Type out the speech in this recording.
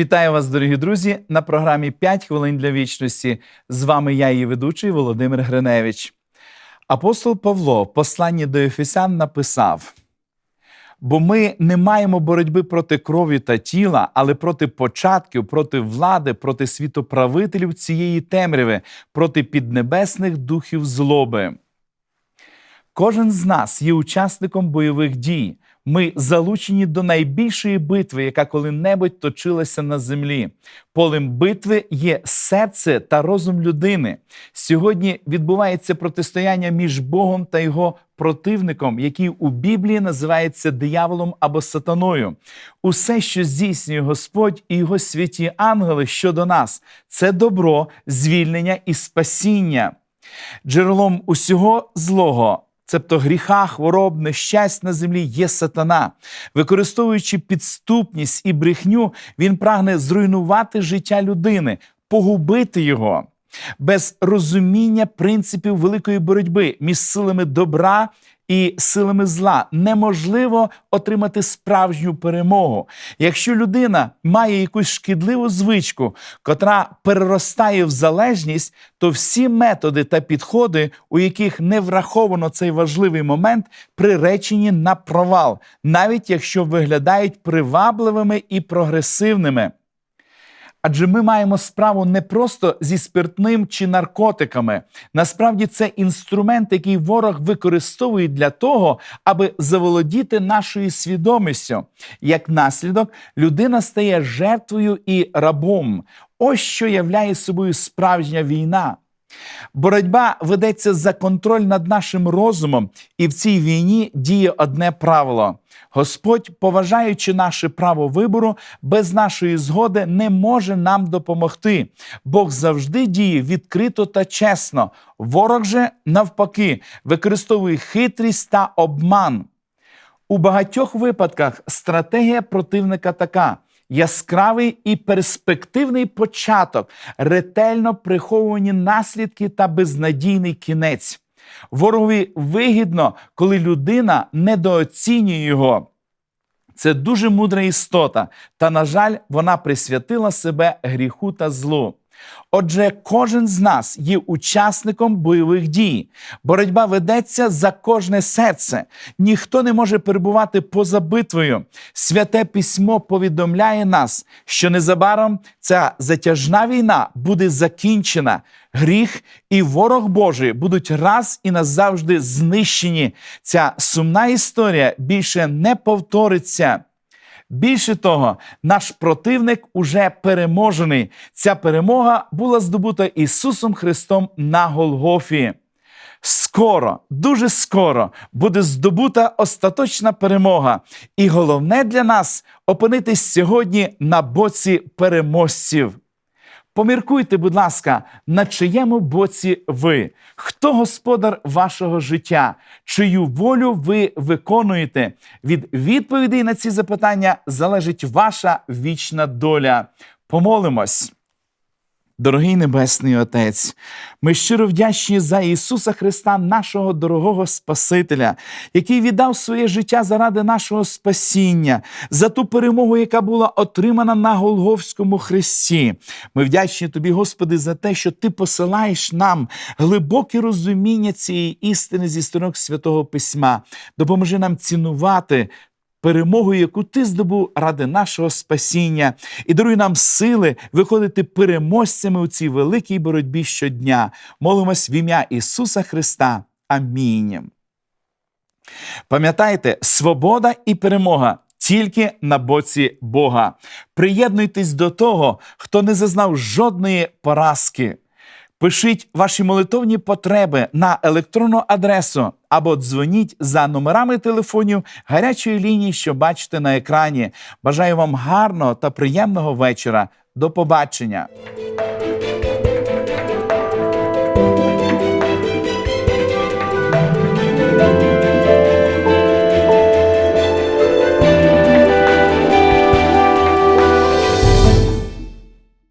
Вітаю вас, дорогі друзі, на програмі «5 хвилин для вічності. З вами я, її ведучий Володимир Гриневич. Апостол Павло в посланні до Ефесян написав: бо ми не маємо боротьби проти крові та тіла, але проти початків, проти влади, проти світоправителів цієї темряви, проти піднебесних духів злоби. Кожен з нас є учасником бойових дій. Ми залучені до найбільшої битви, яка коли-небудь точилася на землі. Полем битви є серце та розум людини. Сьогодні відбувається протистояння між Богом та його противником, який у Біблії називається дияволом або сатаною. Усе, що здійснює Господь і його святі ангели щодо нас, це добро, звільнення і спасіння. Джерелом усього злого. Цебто гріха, хвороб, нещасть на землі є сатана. Використовуючи підступність і брехню, він прагне зруйнувати життя людини, погубити його. Без розуміння принципів великої боротьби між силами добра і силами зла неможливо отримати справжню перемогу. Якщо людина має якусь шкідливу звичку, котра переростає в залежність, то всі методи та підходи, у яких не враховано цей важливий момент, приречені на провал, навіть якщо виглядають привабливими і прогресивними. Адже ми маємо справу не просто зі спиртним чи наркотиками. Насправді це інструмент, який ворог використовує для того, аби заволодіти нашою свідомістю. Як наслідок, людина стає жертвою і рабом. Ось що являє собою справжня війна. Боротьба ведеться за контроль над нашим розумом, і в цій війні діє одне правило: Господь, поважаючи наше право вибору, без нашої згоди не може нам допомогти. Бог завжди діє відкрито та чесно. Ворог же, навпаки, використовує хитрість та обман. У багатьох випадках стратегія противника така. Яскравий і перспективний початок, ретельно приховані наслідки та безнадійний кінець. Ворогові вигідно, коли людина недооцінює його. Це дуже мудра істота, та, на жаль, вона присвятила себе гріху та злу. Отже, кожен з нас є учасником бойових дій. Боротьба ведеться за кожне серце. Ніхто не може перебувати поза битвою. Святе письмо повідомляє нас, що незабаром ця затяжна війна буде закінчена. Гріх і ворог Божий будуть раз і назавжди знищені. Ця сумна історія більше не повториться. Більше того, наш противник уже переможений. Ця перемога була здобута Ісусом Христом на Голгофі. Скоро, дуже скоро буде здобута остаточна перемога. І головне для нас опинитись сьогодні на боці переможців. Поміркуйте, будь ласка, на чиєму боці ви? Хто господар вашого життя? Чию волю ви виконуєте? Від відповідей на ці запитання залежить ваша вічна доля. Помолимось. Дорогий Небесний Отець, ми щиро вдячні за Ісуса Христа, нашого дорогого Спасителя, який віддав своє життя заради нашого спасіння, за ту перемогу, яка була отримана на Голговському хресті. Ми вдячні Тобі, Господи, за те, що Ти посилаєш нам глибоке розуміння цієї істини зі сторінок Святого Письма. Допоможи нам цінувати перемогу, яку ти здобув ради нашого спасіння, і даруй нам сили виходити переможцями у цій великій боротьбі щодня. Молимось в ім'я Ісуса Христа. Амінь. Пам'ятайте, свобода і перемога. Тільки на боці Бога. Приєднуйтесь до того, хто не зазнав жодної поразки. Пишіть ваші молитовні потреби на електронну адресу або дзвоніть за номерами телефонів гарячої лінії, що бачите на екрані. Бажаю вам гарного та приємного вечора. До побачення!